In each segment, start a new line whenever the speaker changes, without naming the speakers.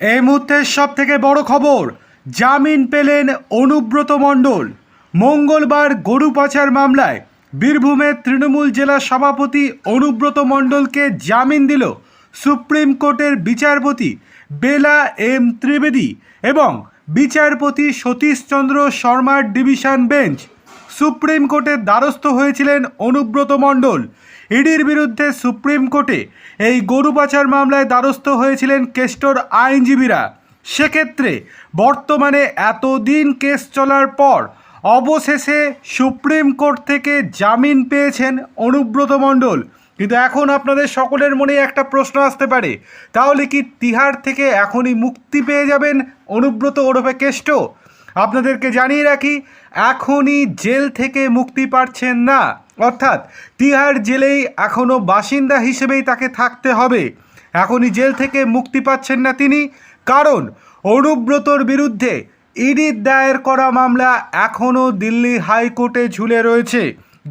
এই মুহূর্তের সব থেকে বড় খবর, জামিন পেলেন অনুব্রত মণ্ডল। মঙ্গলবার গরু পাচার মামলায় বীরভূমের তৃণমূল জেলা সভাপতি অনুব্রত মণ্ডলকে জামিন দিল সুপ্রিম কোর্টের বিচারপতি বেলা এম ত্রিবেদী এবং বিচারপতি সতীশচন্দ্র শর্মার ডিভিশন বেঞ্চ। সুপ্রিম কোর্টের দ্বারস্থ হয়েছিলেন অনুব্রত মণ্ডল। ইডির বিরুদ্ধে সুপ্রিম কোর্টে এই গরু পাচার মামলায় দ্বারস্থ হয়েছিলেন কেষ্টর আইনজীবীরা। সেক্ষেত্রে বর্তমানে এতদিন কেস চলার পর অবশেষে সুপ্রিম কোর্ট থেকে জামিন পেয়েছেন অনুব্রত মণ্ডল। কিন্তু এখন আপনাদের সকলের মনে একটা প্রশ্ন আসতে পারে, তাহলে কি তিহার থেকে এখনই মুক্তি পেয়ে যাবেন অনুব্রত ওরফে কেষ্ট? আপনাদেরকে জানিয়ে রাখি, এখনই জেল থেকে মুক্তি পাচ্ছেন না। অর্থাৎ তিহার জেলেই এখনও বাসিন্দা হিসেবেই তাকে থাকতে হবে। এখনই জেল থেকে মুক্তি পাচ্ছেন না তিনি, কারণ অনুব্রতর বিরুদ্ধে ইডির দায়ের করা মামলা এখনও দিল্লি হাইকোর্টে ঝুলে রয়েছে।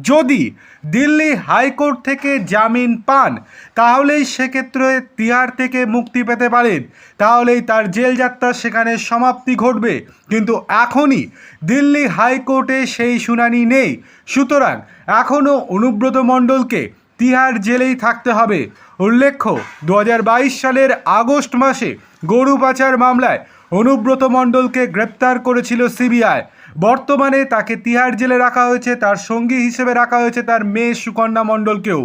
যদি দিল্লি হাইকোর্ট থেকে জামিন পান, তাহলেই সেক্ষেত্রে তিহার থেকে মুক্তি পেতে পারেন। তাহলেই তার জেল যাত্রা সেখানে সমাপ্তি ঘটবে। কিন্তু এখনই দিল্লি হাইকোর্টে সেই শুনানি নেই। সুতরাং এখনও অনুব্রত মণ্ডলকে তিহার জেলেই থাকতে হবে। উল্লেখ্য দু হাজার বাইশ সালের আগস্ট মাসে গরু পাচার মামলায় অনুব্রত মণ্ডলকে গ্রেপ্তার করেছিল সিবিআই। বর্তমানে তাকে তিহার জেলে রাখা হয়েছে, তার সঙ্গী হিসেবে রাখা হয়েছে তার মেয়ে সুকন্যা মণ্ডলকেও।